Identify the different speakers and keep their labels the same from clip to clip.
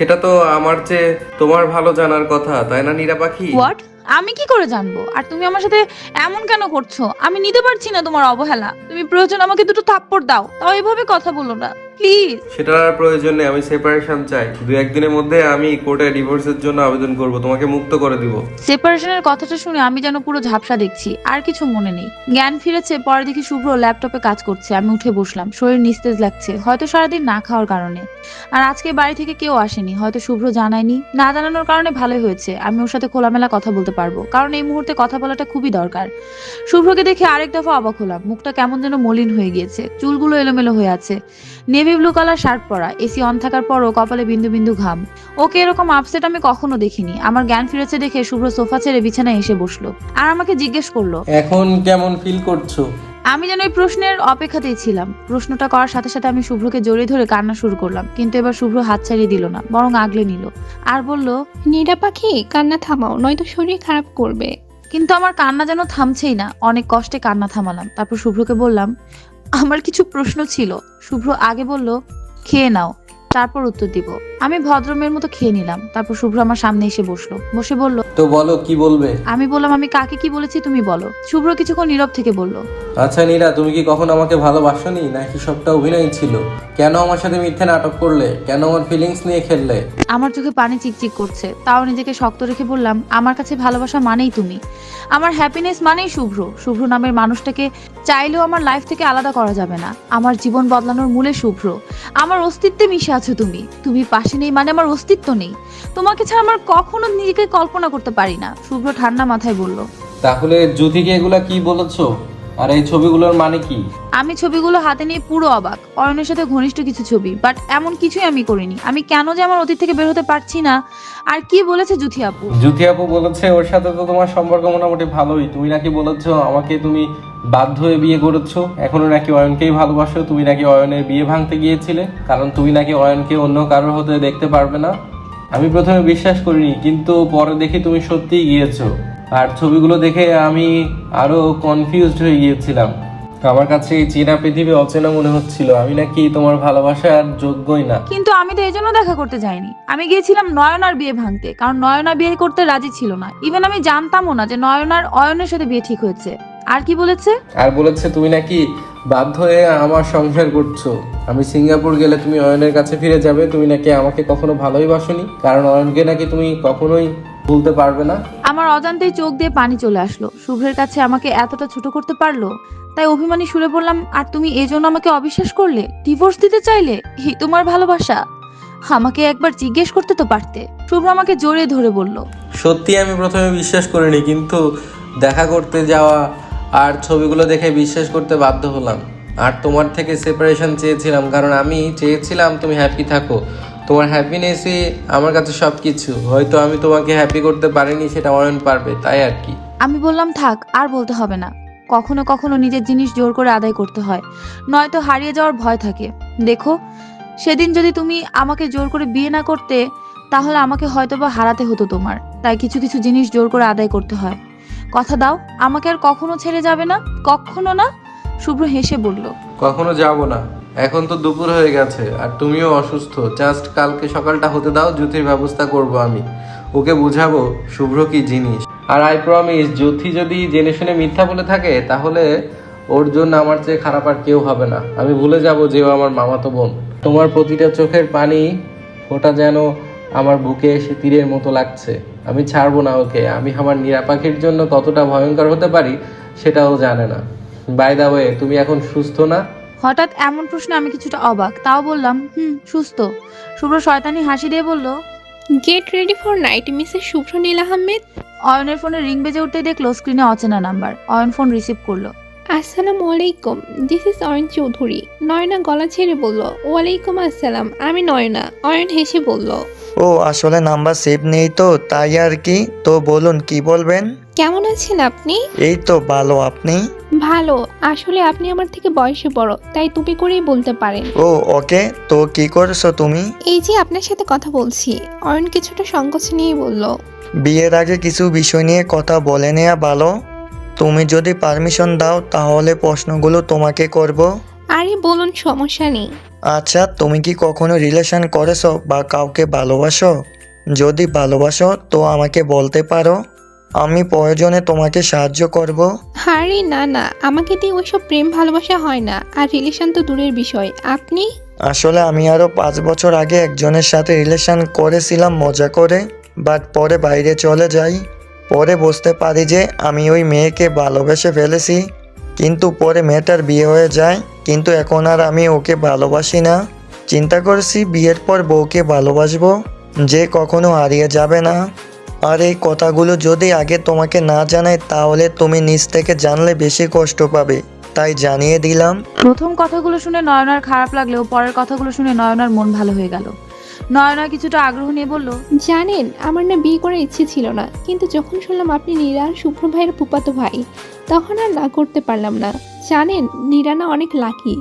Speaker 1: সেটা তো আমার যে তোমার ভালো জানার কথা, তাই না নীরা পাখি?
Speaker 2: হোয়াট আমি কি করে জানব? আর তুমি আমার সাথে এমন কেন করছ? আমি নিতে পারছি না তোমার অবহেলা। তুমি প্রয়োজন আমাকে দুটো থাপ্পড় দাও, তাও এভাবে কথা বলো না। প্লিজ
Speaker 1: সেটার আর প্রয়োজন নেই আমি সেপারেশন চাই। দু একদিনের মধ্যে আমি কোর্টে ডিভোর্সের জন্য আবেদন করব তোমাকে মুক্ত করে দিব।
Speaker 2: সেপারেশনের কথাটা শুনে আমি যেন পুরো ঝাপসা দেখছি আর কিছু মনে নেই। জ্ঞান ফিরেছে পরে দেখি শুভ্র ল্যাপটপে কাজ করছে আমি উঠে বসলাম শরীর নিস্তেজ লাগছে হয়তো সারাদিন না খাওয়ার কারণে। আর আজকে বাড়ি থেকে কেউ আসেনি হয়তো শুভ্র জানায়নি। না জানানোর কারণে ভালোই হয়েছে আমি ওর সাথে খোলামেলা কথা বলতে পারব কারণ এই মুহূর্তে কথা বলাটা খুবই দরকার। শুভ্রকে দেখে আরেক দফা অবাক হলাম মুখটা কেমন যেন মলিন হয়ে গিয়েছে চুলগুলো এলোমেলো হয়ে আছে। নেভি ব্লু কালার শার্ট পরা এসি অন থাকার পরও কপালে বিন্দু বিন্দু ঘাম। ওকে এরকম আপসেট আমি কখনো দেখিনি। আমার জ্ঞান ফিরেছে দেখে শুভ্র সোফা ছেড়ে বিছানায় এসে বসল। আর আমাকে জিজ্ঞেস করল
Speaker 1: এখন কেমন ফিল করছ?
Speaker 2: আমি যেন এই প্রশ্নের অপেক্ষাতেই ছিলাম। প্রশ্নটা করার সাথে সাথে আমি শুভ্রকে জড়িয়ে ধরে কান্না শুরু করলাম কিন্তু এবার শুভ্র হাত ছাড়িয়ে দিল না বরং আগলে নিল। আর বলল
Speaker 3: নীরা পাখি কান্না থামাও নয়তো শরীর খারাপ করবে।
Speaker 2: কিন্তু আমার কান্না যেন থামছেই না অনেক কষ্টে কান্না থামালাম। তারপর শুভ্রকে বললাম আমার কিছু প্রশ্ন ছিল। শুভ্র আগে বলল খেয়ে নাও তারপর উত্তর দিব। আমি ভদ্রমের মতো খেয়ে নিলাম। তারপর শুভ্র আমার সামনে এসে বসল। বসে বলল
Speaker 1: তো বলো কি বলবে?
Speaker 2: আমি বললাম আমি কাকে কি বলেছি তুমি বলো। শুভ্র কিছুক্ষণ নীরব থেকে বলল
Speaker 1: আচ্ছা নীরা তুমি কি কখনো আমাকে ভালোবাসোনি? নাকি সবটা অভিনয় ছিল? কেন আমার সাথে মিথ্যে নাটক করলে? কেন আমার ফিলিংস নিয়ে খেললে?
Speaker 2: আমার চোখে পানি চিকচিক করছে। তাও নিজেকে শক্ত রেখে বললাম আমার কাছে ভালোবাসা মানেই তুমি। আমার হ্যাপিনেস মানেই শুভ্র। শুভ্র নামের মানুষটাকে চাইলেও আমার লাইফ থেকে আলাদা করা যাবে না। আমার জীবন বদলানোর মূলে শুভ্র। আমার অস্তিত্বে মিশে আছো তুমি। তুমি পাশে নেই মানে আমার অস্তিত্ব নেই। তোমাকে ছাড়া আমার কখনো নিজেকে কল্পনা করতে পারি না শুভ্র ঠান্ডা মাথায় বলল।
Speaker 1: তাহলে জ্যোতিকে এগুলা কি বলেছ? আর এই ছবিগুলোর মানে কি?
Speaker 2: আমি ছবিগুলো হাতে নিয়ে পুরো অবাক। অয়নের সাথে ঘনিষ্ঠ কিছু ছবি বাট এমন কিছুই আমি করিনি। আমি কেন যে আমার অতীত থেকে বের হতে পারছি না আর কি বলেছে জুথি আপু?
Speaker 1: জ্যোতি আপু বলেছে ওর সাথে তো তোমার সম্পর্ক মোটামুটি ভালোই। তুমি নাকি বলেছ আমাকে তুমি বাধ্য হয়ে বিয়ে করেছ? এখনও নাকি অয়নকেই ভালোবাসো? তুমি নাকি অয়নের বিয়ে ভাঙতে গিয়েছিলে? কারণ তুমি নাকি অয়নকে অন্য কারোর হতে দেখতে পারবে না? আমি প্রথমে বিশ্বাস করিনি, কিন্তু পরে দেখি তুমি সত্যিই গিয়েছো। আর ছবিগুলো দেখে আমি আরও কনফিউজড হয়ে গিয়েছিলাম। আমার কাছে এই চীনা পৃথিবী অচেনা মনে হচ্ছিল। আমি নাকি তোমার ভালোবাসার যোগ্যই না।
Speaker 2: কিন্তু আমি তো এই জন্য দেখা করতে যাইনি। আমি গিয়েছিলাম নয়নার বিয়ে ভাঙতে, কারণ নয়না বিয়ে করতে রাজি ছিল না। ইভেন আমি জানতামও না যে নয়নার, অয়নের সাথে বিয়ে ঠিক হয়েছে। আর কি বলেছে?
Speaker 1: আর বলেছে তুমি নাকি বাধ্য হয়ে আমার সংসার করছ। আমি সিঙ্গাপুর গেলে তুমি অয়নের কাছে ফিরে যাবে। তুমি নাকি আমাকে কখনো ভালোই বাসনি? কারণ অয়নকে নাকি তুমি কখনোই ভুলতে পারবে না।
Speaker 2: আমার অজান্তেই চোখ দিয়ে পানি চলে আসলো। শুভ্রের কাছে আমাকে এতটা ছোট করতে পারল? তাই অভিমানী সুরে বললাম আর তুমি এই জন্য আমাকে অবিশ্বাস করলে? ডিভোর্স দিতে চাইলে? হি তোমার ভালোবাসা? আমাকে একবার জিজ্ঞেস করতে তো পারতে। শুভ্র আমাকে জোরে ধরে বলল
Speaker 1: সত্যি আমি প্রথমে বিশ্বাস করিনি কিন্তু দেখা করতে যাওয়া আর ছবিগুলো দেখে বিশ্বাস করতে বাধ্য হলাম। আর তোমার থেকে সেপারেশন চেয়েছিলাম, কারণ আমি চেয়েছিলাম তুমি হ্যাপি থাকো। তোমার হ্যাপিনেসই আমার কাছে সব কিছু হয়তো আমি তোমাকে হ্যাপি করতে পারিনি, সেটা অয়ন পারবে, তাই আর কি।
Speaker 2: আমি বললাম, থাক, আর বলতে হবে না। কখনো কখনো নিজের জিনিস জোর করে আদায় করতে হয়। নয়তো হারিয়ে যাওয়ার ভয় থাকে। দেখো, সেদিন যদি তুমি আমাকে জোর করে বিয়ে না করতে, তাহলে আমাকে হয়তোবা হারাতে হতো তোমার। তাই কিছু কিছু জিনিস জোর করে আদায় করতে হয়। কথা দাও, আমাকে আর কখনো ছেড়ে যাবে না, কখনো না? শুভ্র হেসে বলল,
Speaker 1: কখনো যাব না। এখন তো দুপুর হয়ে গেছে, আর তুমিও অসুস্থ। জাস্ট কালকে সকালটা হতে দাও জ্যোতির ব্যবস্থা করব আমি। ওকে বুঝাবো শুভ্র কি জিনিস। আর আই প্রমিস জ্যোতি যদি জেনে শুনে মিথ্যা বলে থাকে, তাহলে ওর জন্য আমার চেয়ে খারাপ আর কেউ হবে না। আমি ভুলে যাব যে ও আমার মামাতো বোন। তোমার প্রতিটা চোখের পানি ওটা যেন আমার বুকে এসে তীরের মতো লাগছে। আমি ছাড়বো না ওকে। আমি আমার নিরাপাখির জন্য কতটা ভয়ঙ্কর হতে পারি সেটাও জানে না। বাই দা ওয়ে তুমি এখন সুস্থ না?
Speaker 2: হঠাৎ এমন প্রশ্নে আমি কিছুটা অবাক। তাও বললাম হুম সুস্থ। শুভ্র শয়তানি হাসি দিয়ে বলল
Speaker 3: get ready for night Mrs Shubhra Neel Ahmed?
Speaker 2: অয়নের ফোনে রিং বেজে উঠতে দেখল স্ক্রিনে অচেনা নাম্বার অয়ন ফোন রিসিভ করল।
Speaker 3: আসসালামু আলাইকুম দিস ইজ অয়ন চৌধুরী। নয়না গলা ছেড়ে বলল ওয়ালাইকুম আসসালাম আমি নয়না। অয়ন হেসে বলল
Speaker 4: ও আসলে নাম্বার সেভ নেই তো তাই আর কি? তো বলুন কি বলবেন?
Speaker 3: কেমন আছেন আপনি?
Speaker 4: এই তো ভালো আপনি?
Speaker 3: ভালো আসলে আপনি আমার থেকে বয়সে বড় তাই তুমি করেই বলতে পারেন।
Speaker 4: ও ওকে তো কি করছ তুমি?
Speaker 3: এই যে আপনার সাথে কথা বলছি অয়ন কিছুটা সংকোচ নিয়েই বলল।
Speaker 4: বিয়ের আগে কিছু বিষয় নিয়ে কথা বলে নেওয়া ভালো। তুমি যদি পারমিশন দাও তাহলে প্রশ্নগুলো তোমাকে করব।
Speaker 3: আরে বলুন সমস্যা নেই।
Speaker 4: আচ্ছা তুমি কি কখনো রিলেশন করেছ বা কাউকে ভালোবাসো? যদি ভালোবাসো তো আমাকে বলতে পারো। আমি প্রয়োজনে তোমাকে সাহায্য করব।
Speaker 3: আরে না না আমাকে দিয়ে ওইসব প্রেম ভালোবাসা হয় না। আর রিলেশন তো দূরের বিষয়। আপনি?
Speaker 4: আসলে আমি আরও পাঁচ বছর আগে একজনের সাথে রিলেশন করেছিলাম মজা করে। বাট পরে বাইরে চলে যাই। পরে বুঝতে পারি যে আমি ওই মেয়েকে ভালোবেসে ফেলেছি। কিন্তু পরে মেয়েটার বিয়ে হয়ে যায় কিন্তু এখন আর আমি ওকে ভালোবাসি না। চিন্তা করছি বিয়ের পর বউকে ভালোবাসবো যে কখনো হারিয়ে যাবে না। আর এই কথাগুলো যদি আগে তোমাকে না জানাই তাহলে তুমি নিজ থেকে জানলে বেশি কষ্ট পাবে তাই জানিয়ে দিলাম।
Speaker 2: প্রথম কথাগুলো শুনে নয়নার খারাপ লাগলেও পরের কথাগুলো শুনে নয়নার মন ভালো হয়ে গেল। নয়না কিছুটা আগ্রহ নিয়ে বলল
Speaker 3: জানেন আমার না বিয়ে করার ইচ্ছে ছিল না কিন্তু যখন শুনলাম আপনি নীরা আর শুভ্র ভাইয়ের ফুপাতো ভাই তখন আর না করতে পারলাম না। জানেন নিরানা অনেক লাকি।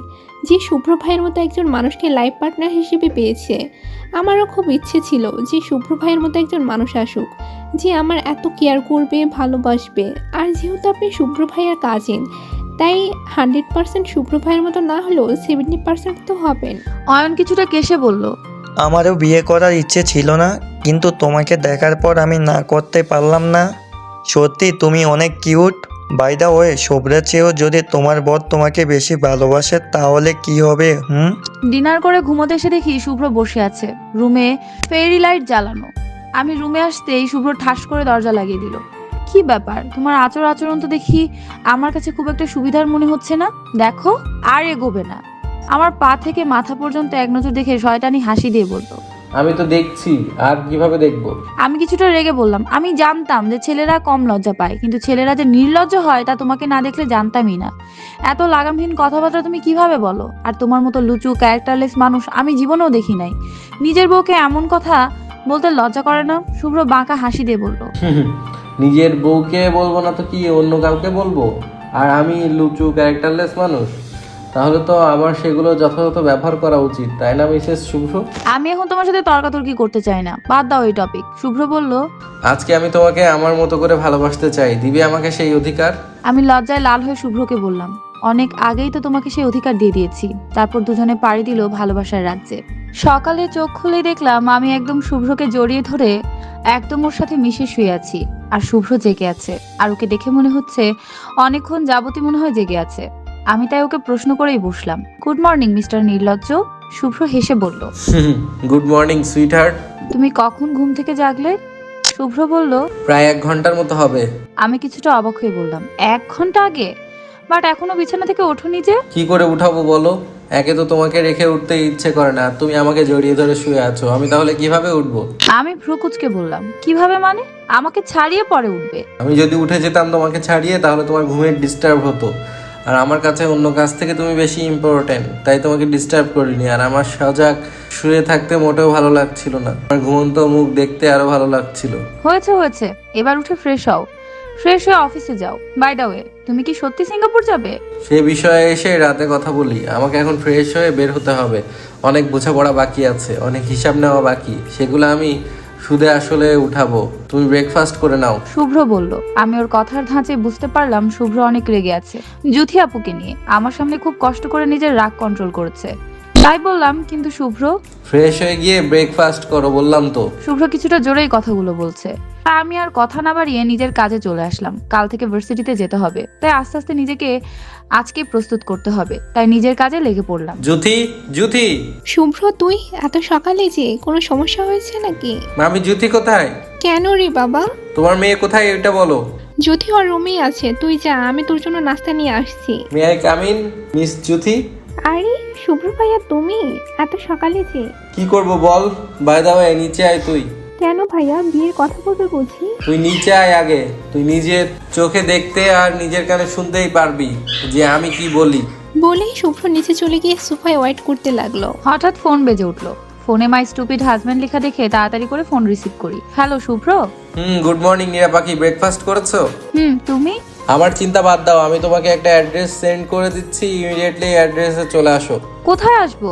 Speaker 3: যে শুভ্র ভাইয়ের মতো একজন মানুষকে লাইফ পার্টনার হিসেবে পেয়েছে। আমারও খুব ইচ্ছে ছিল যে শুভ্র ভাইয়ের মতো একজন মানুষ আসুক যে আমার এত কেয়ার করবে ভালোবাসবে। আর যেহেতু আপনি শুভ্র ভাইয়ের কাজিন তাই হান্ড্রেড পার্সেন্ট শুভ্র ভাইয়ের মতো না হলেও সেভেন্টি পার্সেন্ট তো হবেন।
Speaker 2: অয়ন কিছুটা কেসে বলল
Speaker 4: আমারও বিয়ে করার ইচ্ছে ছিল না কিন্তু তোমাকে দেখার পর আমি না করতে পারলাম না। সত্যি তুমি অনেক কিউট বাই দা ওয়ে শুভ্রের চেয়েও যদি তোমার বর তোমাকে বেশি ভালোবাসে, তাহলে কি হবে, হুম?
Speaker 2: ডিনার করে ঘুমোতে এসে দেখি শুভ্র বসে আছে। রুমে ফেরি লাইট জ্বালানো। আমি রুমে আসতেই শুভ্র ঠাস করে দরজা লাগিয়ে দিল। কি ব্যাপার? তোমার আচর আচরণ তো দেখি আমার কাছে খুব একটা সুবিধার মনে হচ্ছে না? দেখো, আর এগোবে না। আমার পা থেকে মাথা পর্যন্ত এক নজর দেখে শয়তানি হাসি দিয়ে বলতো
Speaker 1: আমি তো দেখছি আর কীভাবে দেখব?
Speaker 2: আমি কিছুটা রেগে বললাম আমি জানতাম যে ছেলেরা কম লজ্জা পায় কিন্তু ছেলেরা যে নির্লজ্জ হয় তা তোমাকে না দেখলে জানতামই না। এত লাগামহীন কথাবার্তা তুমি কীভাবে বলো? আর তোমার মতো লুচু ক্যারেক্টারলেস মানুষ আমি জীবনেও দেখি নাই। নিজের বউকে এমন কথা বলতে লজ্জা করে না শুভ্র বাঁকা হাসি দিয়ে বলল।
Speaker 1: নিজের বউকে বলব না তো কি অন্য কাউকে বলব? আর আমি লুচু ক্যারেক্টারলেস মানুষ? তাহলে তো আমার সেগুলো যথাযথ ব্যবহার করা উচিত তাই না মিসেস শুভ্র?
Speaker 2: আমি এখন তোমার সাথে তর্কাতর্কি করতে চাই না। বাদ দাও এই টপিক শুভ্র বলল
Speaker 1: আজকে আমি তোমাকে আমার মতো করে ভালোবাসতে চাই। দিবি আমাকে সেই অধিকার?
Speaker 2: আমি লজ্জায় লাল হয়ে শুভ্রকে বললাম অনেক আগেই তো তোমাকে সেই অধিকার দিয়ে দিয়েছি। তারপর দুজনে পাড়ি দিল ভালোবাসার রাজ্যে। সকালে চোখ খুলে দেখলাম আমি একদম শুভ্রকে জড়িয়ে ধরে একদম ওর সাথে মিশে শুয়ে আছি। আর শুভ্র জেগে আছে। আর ওকে দেখে মনে হচ্ছে অনেকক্ষণ যাবতী মনে হয় জেগে আছে। আমি তাই ওকে প্রশ্ন করেই বসলাম। গুড মর্নিং মিস্টার নির্লজ্জ। শুভ্র হেসে বলল
Speaker 1: গুড মর্নিং সুইটহার্ট।
Speaker 2: তুমি কখন ঘুম থেকে জাগলে? শুভ্র বলল
Speaker 1: প্রায় এক ঘণ্টার মতো হবে।
Speaker 2: আমি কিছুটা অবাক হয়ে বললাম এক ঘণ্টা আগে? বাট এখনও বিছানা থেকে ওঠোনি যে?
Speaker 1: কি করে উঠাবো বলো? একে তো তোমাকে রেখে উঠতে ইচ্ছে করে না। তুমি আমাকে জড়িয়ে ধরে শুয়ে আছো। আমি তাহলে কীভাবে উঠবো?
Speaker 2: আমি ভ্রুকুচকে বললাম কীভাবে মানে? আমাকে ছাড়িয়ে পরে উঠবে।
Speaker 1: আমি যদি উঠে যেতাম তোমাকে ছাড়িয়ে তাহলে তোমার ঘুমের ডিস্টার্ব হতো। আর আমার কাছে অন্য কাজ থেকে তুমি বেশি ইম্পর্টেন্ট তাই তোমাকে ডিস্টার্ব করিনি। আর আমার সজাগ শুয়ে থাকতে মোটেও ভালো লাগছিল না। আমার ঘুমন্ত মুখ দেখতে আরও ভালো লাগছিল।
Speaker 2: হয়েছে হয়েছে। এবার উঠে ফ্রেশ হও। ফ্রেশ হয়ে অফিসে যাও। বাই দা ওয়ে তুমি কি সত্যি সিঙ্গাপুর যাবে?
Speaker 1: সে বিষয়ে এসে রাতে কথা বলি। আমাকে এখন ফ্রেশ হয়ে বের হতে হবে। অনেক বোঝাপড়া বাকি আছে অনেক হিসাব নেওয়া বাকি। সেগুলো আমি সুদে আসলে উঠাবো। তুমি ব্রেকফাস্ট করে নাও।
Speaker 2: শুভ্র বলল আমি ওর কথার ধাঁচে বুঝতে পারলাম শুভ্র অনেক রেগে আছে। জুথি আপুকে নিয়ে আমার সামনে খুব কষ্ট করে নিজের রাগ কন্ট্রোল করছে। তাই বললাম কিন্তু শুভ্র?
Speaker 1: ফ্রেশ হয়ে গিয়ে ব্রেকফাস্ট করো বললাম তো।
Speaker 2: শুভ্র কিছুটা জোরেই কথাগুলো বলছে। তা আমি আর কথা না বাড়িয়ে নিজের কাজে চলে আসলাম। কাল থেকে ভার্সিটিতে যেতে হবে। তাই আস্তে আস্তে নিজেকে আজকে প্রস্তুত করতে হবে। তাই নিজের কাজে লেগে পড়লাম।
Speaker 1: জুথি জুথি
Speaker 3: শুভ্র তুই এত সকালে যে কোনো সমস্যা হয়েছে নাকি?
Speaker 1: মামি জুথি কোথায়?
Speaker 3: কেন রে বাবা?
Speaker 1: তোমার মেয়ে কোথায় এটা বলো।
Speaker 3: জ্যোতি ওর রুমেই আছে। তুই যা আমি তোর জন্য নাস্তা নিয়ে আসছি।
Speaker 1: May I come in miss Jyoti?
Speaker 3: আরে শুভ্র ভাইয়া তুমি? এত সকালে যে?
Speaker 1: কি করব বল? বাই দা ওয়ে নিচে আয় তুই।
Speaker 3: কেন ভাইয়া? বিয়ের কথা বলবে বুঝি
Speaker 1: তুই নিচে আয় আগে। তুই নিজের চোখে দেখতে আর নিজের কানে শুনতেই পারবি যে আমি কি বলি।
Speaker 3: বলেই শুভ্র নিচে চলে গিয়ে সোফায় ওয়েট করতে লাগল।
Speaker 2: হঠাৎ ফোন বেজে উঠল। ফোনে মাই স্টুপিড হাজব্যান্ড লেখা দেখে তাড়াতাড়ি করে ফোন রিসিভ করি। Hello Shubhra?
Speaker 1: Hmm good morning Nira পাখি। ব্রেকফাস্ট করেছ?
Speaker 2: হুম তুমি?
Speaker 1: আমার চিন্তা বাদ দাও আমি তোমাকে একটা অ্যাড্রেস সেন্ড করে দিচ্ছি। ইমিডিয়েটলি অ্যাড্রেসে চলে আসো।
Speaker 2: কোথায় আসব?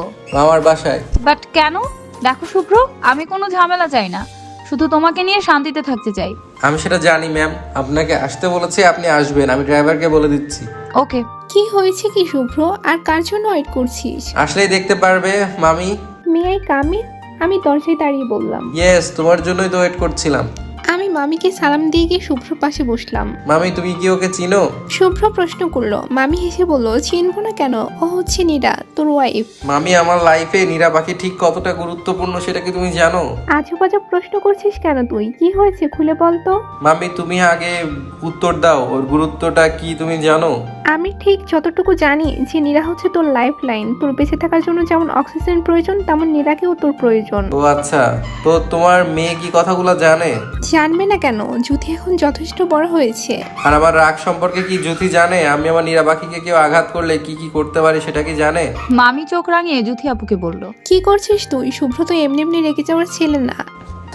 Speaker 1: আমার বাসায়।
Speaker 2: বাট কেন? দেখো শুভ্র আমি কোনো ঝামেলা চাই না। শুধু তোমাকে নিয়ে শান্তিতে থাকতে চাই।
Speaker 1: আমি সেটা জানি ম্যাম আপনাকে আসতে বলেছি আপনি আসবেন। আমি ড্রাইভারকে বলে দিচ্ছি।
Speaker 2: ওকে।
Speaker 3: কি হয়েছে কি শুভ্র? আর কার জন্য ওয়েট করছিস?
Speaker 1: আসলেই দেখতে পারবে মামি।
Speaker 3: মে কামি আমি আমি দরজায় দাঁড়িয়ে বললাম।
Speaker 1: ইয়েস তোমার জন্যই তো ওয়েট করছিলাম।
Speaker 3: আমি মামিকে সালাম দিয়ে গিয়ে শুভ্র পাশে বসলাম।
Speaker 1: মামি তুমি কি ওকে চিনো?
Speaker 3: শুভ্র প্রশ্ন করল। মামি হেসে বলল চিনবো না কেন? ও হচ্ছে নীরা তোর ওয়াইফ
Speaker 1: মামি আমার লাইফে নীরা পাখি ঠিক কতটা গুরুত্বপূর্ণ সেটা কি তুমি জানো?
Speaker 3: আজব আজব প্রশ্ন করছিস কেন তুই? কি হয়েছে খুলে বল তো
Speaker 1: মামি তুমি আগে উত্তর দাও ওর গুরুত্বটা কি তুমি জানো?
Speaker 3: আমি ঠিক যতটুকু জানি যে নীরা হচ্ছে তোর লাইফ লাইন তোর বেঁচে থাকার জন্য যেমন অক্সিজেন প্রয়োজন তেমন নীরাকেও তোর প্রয়োজন।
Speaker 1: ও আচ্ছা তো তোমার মেয়ে কি কথাগুলো জানে
Speaker 3: জানবে না কেন? জ্যোতি এখন যথেষ্ট বড় হয়েছে।
Speaker 1: আর আমার রাগ সম্পর্কে কি জ্যোতি জানে? আমি আমার নিরাবাকিকে কেউ আঘাত করলে কি কি করতে পারি সেটা কি জানে?
Speaker 2: মামি চোখ রাঙিয়ে জুথি আপুকে বলল
Speaker 3: কি করছিস তুই? শুভ্র তো এমনি এমনি রেখে যাওয়ার ছেলে না।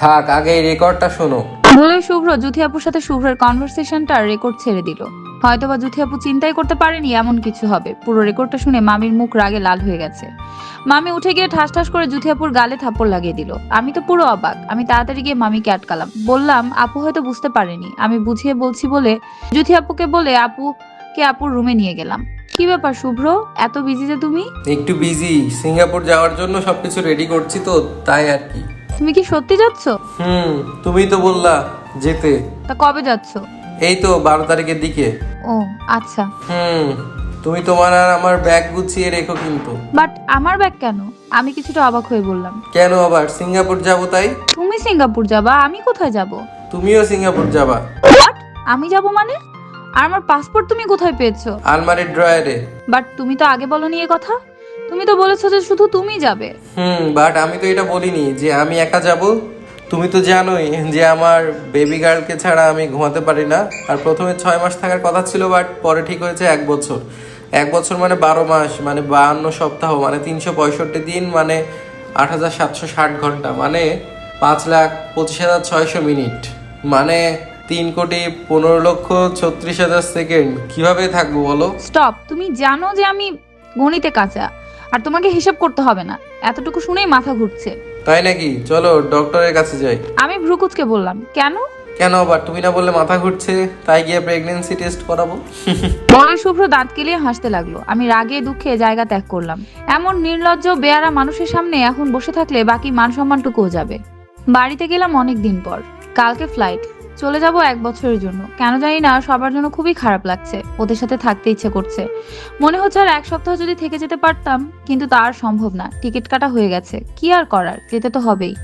Speaker 1: থাক আগে এই রেকর্ডটা শোনো।
Speaker 2: বলে শুভ্র জুথি আপুর সাথে শুভ্রের কনভারসেশনটা রেকর্ড ছেড়ে দিল। হয়তোবা জুথি আপু চিন্তাই করতে পারেনি এমন কিছু হবে। পুরো রেকর্ডটা শুনে মামির মুখ রাগে লাল হয়ে গেছে। মামি উঠে গিয়ে ঠাস ঠাস করে জুথি আপুর গালে থাপ্পড় লাগিয়ে দিল। আমি তো পুরো অবাক আমি তাড়াতাড়ি গিয়ে মামিকে আটকালাম। বললাম আপু হয়তো বুঝতে পারেনি। আমি বুঝিয়ে বলছি বলে জুথি আপুকে বলে আপুকে আপুর রুমে নিয়ে গেলাম। কি ব্যাপার শুভ্র এত বিজি যে তুমি?
Speaker 1: একটু বিজি সিঙ্গাপুর যাওয়ার জন্য সবকিছু রেডি করছি তো তাই আর কি।
Speaker 2: তুমি কি সত্যি যাচ্ছ?
Speaker 1: হুম তুমি তো বললা যেতে।
Speaker 2: তা কবে যাচ্ছ?
Speaker 1: এই তো বারো তারিখের দিকে।
Speaker 2: ও আচ্ছা।
Speaker 1: হুম তুমি তোমার আর আমার ব্যাগ গুছিয়ে রেখো কিন্তু।
Speaker 2: বাট আমার ব্যাগ কেন? আমি কিছুটা অবাক হয়ে বললাম।
Speaker 1: কেন আবার? সিঙ্গাপুর যাব তাই?
Speaker 2: তুমি সিঙ্গাপুর যাবা আমি কোথায় যাব?
Speaker 1: তুমিও সিঙ্গাপুর যাবা।
Speaker 2: হোয়াট আমি যাব মানে? আর আমার পাসপোর্ট তুমি কোথায় পেয়েছ?
Speaker 1: আলমারির ড্রয়ারে।
Speaker 2: বাট তুমি তো আগে বলনি এ কথা। তুমি তো বলেছ যে শুধু তুমি যাবে।
Speaker 1: হুম বাট আমি তো এটা বলিনি যে আমি একা যাব। তুমি তো জানোই যে আমার বেবি গার্লকে ছাড়া আমি ঘুমাতে পারি না। আর প্রথমে ছয় মাস থাকার কথা ছিল বাট পরে ঠিক হয়েছে এক বছর। এক বছর মানে বারো মাস মানে বাহান্ন সপ্তাহ মানে তিনশো পঁয়ষট্টি দিন মানে আট হাজার সাতশো ষাট ঘণ্টা মানে পাঁচ লাখ পঁচিশ হাজার ছয়শো মিনিট। মানে তিন কোটি পনেরো লক্ষ ছত্রিশ হাজার সেকেন্ড। কীভাবে থাকব বলো?
Speaker 2: স্টপ তুমি জানো যে আমি গণিতে কাঁচা, আর তোমাকে হিসাব করতে হবে না। এতটুকু শুনেই মাথা ঘুরছে।
Speaker 1: তাই নাকি? চলো ডক্টরের কাছে যাই।
Speaker 2: আমি ভ্রুকুচকে বললাম কেন?
Speaker 1: কেন আবার? তুমি না বললে মাথা ঘুরছে তাই গিয়ে প্রেগন্যান্সি টেস্ট করাবো।
Speaker 2: পরে শুভ্র দাঁত কেলিয়ে হাসতে লাগল। আমি রাগে দুঃখে জায়গা ত্যাগ করলাম। এমন নির্লজ্জ বেয়ারা মানুষের সামনে এখন বসে থাকলে বাকি মান সম্মানটুকুও যাবে। বাড়িতে গেলাম অনেক দিন পর। কালকে ফ্লাইট চলে যাব এক বছরের জন্য। কেন জানি না, সবার জন্য খুবই খারাপ লাগছে। ওদের সাথে থাকতে ইচ্ছে করছে। মনে হচ্ছে আর এক সপ্তাহ যদি থেকে যেতে পারতাম, কিন্তু তা আর সম্ভব না। টিকিট কাটা হয়ে গেছে। কি আর করার? যেতে তো হবেই।